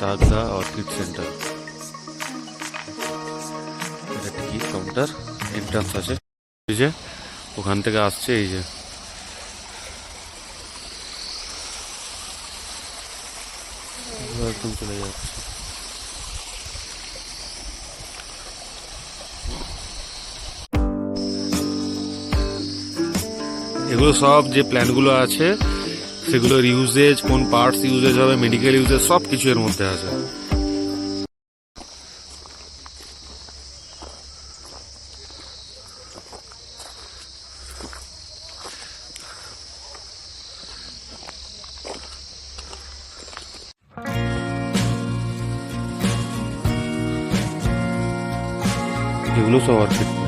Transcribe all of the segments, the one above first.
Takdah orchid centre এটা ticket counter entrance আছে। এই যে ওখান থেকে আসছে এই যে। একদম চলে যাচ্ছে। এগুলো সব যে প্ল্যানগুলো আছে সেগুলোর ইউজেজ কোন পার্টস ইউজেজ হবে মেডিকেল ইউজেজ সব কিছু এর মধ্যে আছে এগুলো সব অর্কিড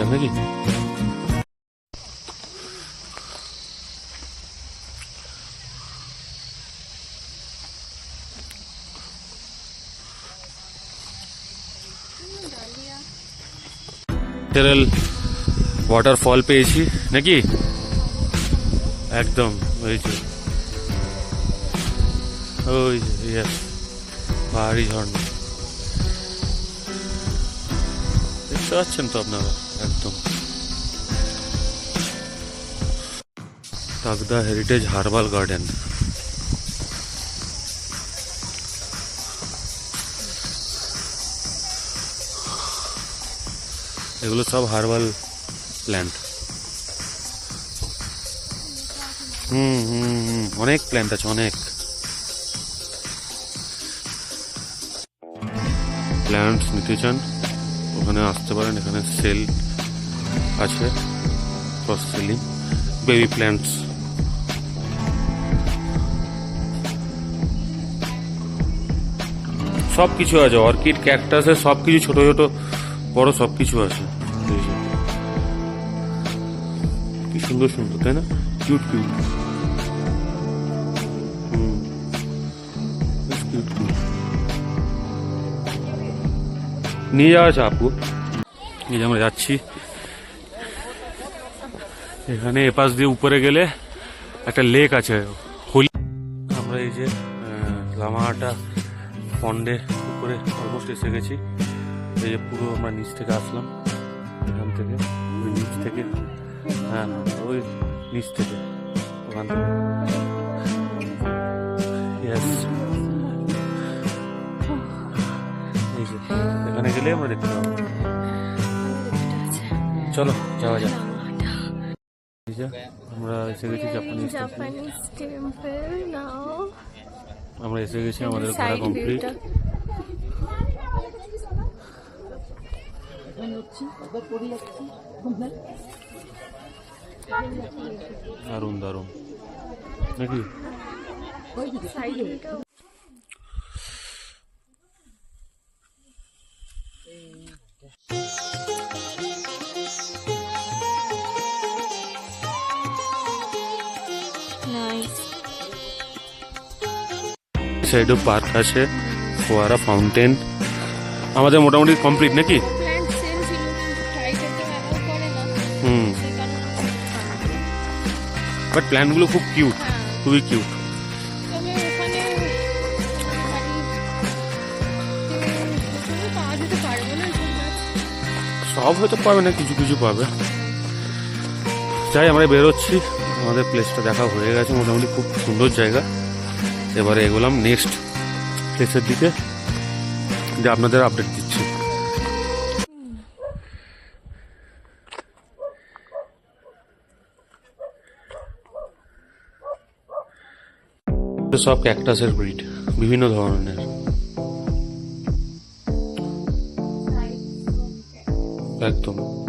বেরোনো যাক নাকি ন্যাচারাল ওয়াটারফল পেয়েছি নাকি একদম ওই যে ওই যে yes, পাহাড়ি ঝর্ণা দেখতে পাচ্ছেন তো আপনারা তাগদা হেরিটেজ হার্বাল গার্ডেন এগুলো সব হার্বাল প্ল্যান্ট হুম হুম হুম, অনেক প্ল্যান্ট আছে, অনেক। প্ল্যান্টস নিতে চান ওখানে আসতে পারেন, এখানে সেল আছে সেলিং বেবি প্ল্যান্টস সব কিছু আছে, অর্কিড, ক্যাকটাসের সব কিছু ছোট ছোট, বড় সব কিছু আছে কি সুন্দর সুন্দর, তাই না? কিউট কিউট নিয়ে যাওয়া আছে আপু। এই যে আমরা যাচ্ছি। এখানে এপাশ দিয়ে উপরে গেলে একটা লেক আছে। হোলি আমরা এই যে লামাহাটা পন্ডে উপরে অলমোস্ট এসে গেছি। এই যে পুরো আমরা নিচ থেকে আসলাম এখান থেকে ওই নিচ থেকে হ্যাঁ ওই নিচ থেকে ওখান থেকে। এই যে এখানে গেলে আমরা দেখতে পাবো। চলো যাওয়া যাক। আমরা এসে গেছি জাপানিজ টেম্পল নাও আমরা এসে গেছি আমাদের ঘোরা কমপ্লিট দারুণ দারুণ দারুণ। নাকি? সাইডও পার্ক আছে ফোয়ারা ফাউন্টেন। আমাদের মোটামুটি কমপ্লিট নাকি? হুম। বাট প্ল্যানগুলো খুব কিউট হ্যাঁ। খুবই কিউট মানে সব হয়তো পাবে না কিছু কিছু পাবে। যাই আমরা বেরোচ্ছি। আমাদের প্লেসটা দেখা হয়ে গেছে মোটামুটি খুব সুন্দর জায়গা। এবারে এগোলাম নেক্সট প্লেসের দিকে, যে আপনাদের আপডেট দিচ্ছি। সব ক্যাকটাসের ব্রিড বিভিন্ন ধরনের। একদম।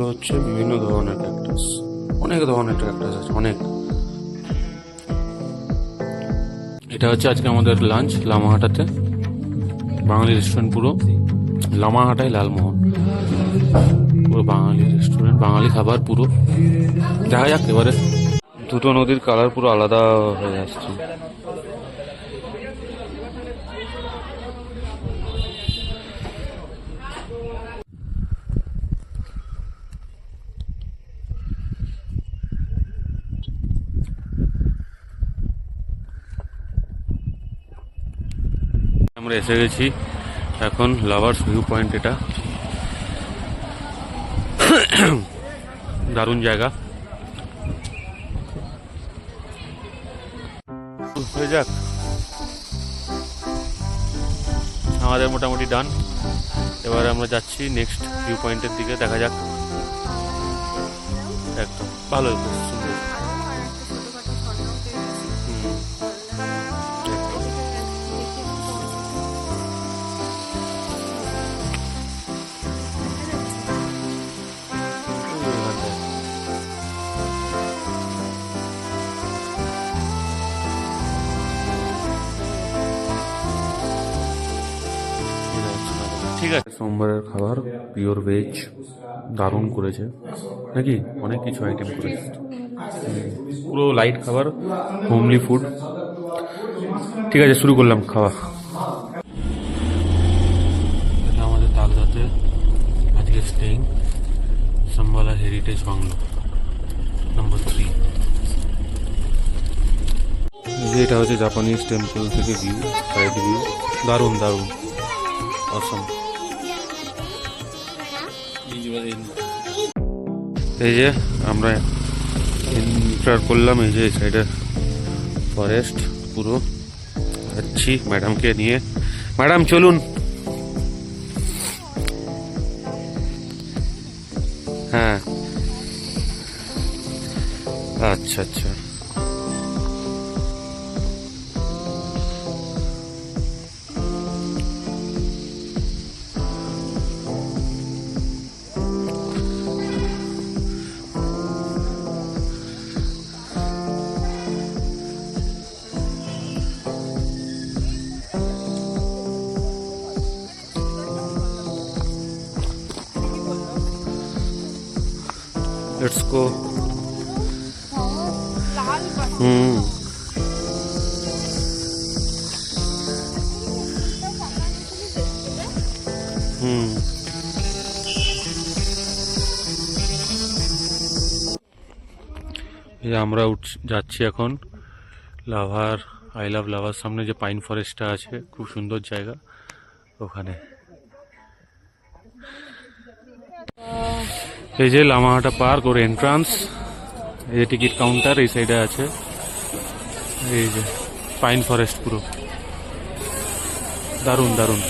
হচ্ছে বিভিন্ন ধরনের ক্যাকটাস অনেক ধরনের ক্যাকটাস আছে অনেক। এটা হচ্ছে আজকে আমাদের লাঞ্চ লামাহাটাতে। বাঙালি রেস্টুরেন্ট পুরো। লামাহাটায় লালমোহন। পুরো বাঙালি রেস্টুরেন্ট বাঙালি খাবার পুরো। দেখা যাক এবারে। দুটো নদীর কালার পুরো আলাদা হয়ে আসছে। আমরা এসে গেছি। এখন লাভার্স ভিউ পয়েন্ট এটা। দারুণ জায়গা। হয়ে যাক। আমাদের মোটামুটি ডান এবার আমরা যাচ্ছি নেক্সট ভিউ পয়েন্টের দিকে। দেখা যাক। একদম ভালো ঠিক আছে। সোমবারের খাবার পিওর ভেজ দারুণ করেছে। নাকি? অনেক কিছু আইটেম করেছে। পুরো লাইট খাবার হোমলি ফুড ঠিক আছে শুরু করলাম খাওয়া। এটা আমাদের তালদাতে আজকে staying Shambhala heritage bungalow number three এটা হচ্ছে জাপানিজ টেম্পল থেকে ভিউ সাইড ভিউ দারুণ দারুণ। অসম এই যে আমরা এন্টার করলাম, এই যে এই সাইডে ফরেস্ট পুরো যাচ্ছি ম্যাডামকে নিয়ে। ম্যাডাম চলুন। হ্যাঁ। আচ্ছা আচ্ছা। লেটস গো হুম হুম আমরা উঠ, যাচ্ছি এখন লাভার আই লাভ লাভার সামনে যে পাইন ফরেস্টটা আছে, খুব সুন্দর জায়গা ওখানে। এই যে লামাহাটা পার্ক, ওর এন্ট্রান্স এই যে টিকিট কাউন্টার এই সাইডে আছে। এই যে পাইন ফরেস্ট পুরো। দারুণ দারুণ।